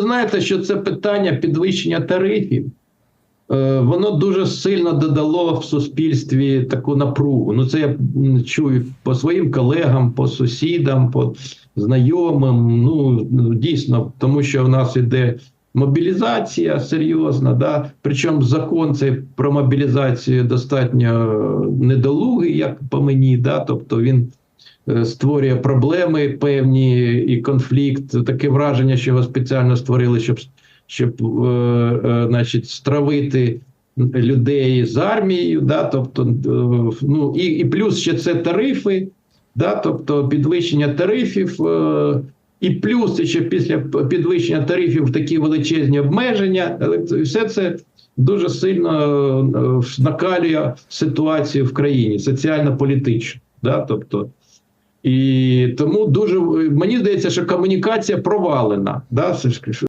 знаєте, що це питання підвищення тарифів, е, воно дуже сильно додало в суспільстві таку напругу. Ну, це я чую по своїм колегам, по сусідам, по знайомим. Ну, дійсно, тому що в нас іде мобілізація серйозна, да? причому закон цей про мобілізацію достатньо недолугий, як по мені, да? тобто він е, створює проблеми певні і конфлікт. Таке враження, що його спеціально створили, щоб, щоб е, е, значить, стравити людей з армією. Да? Тобто, е, ну, і, і плюс ще це тарифи, да? тобто підвищення тарифів. Е, і плюс ще після підвищення тарифів такі величезні обмеження. Все це дуже сильно е, накалює ситуацію в країні, соціально-політично. Да? Тобто, і тому дуже мені здається, що комунікація провалена. Да?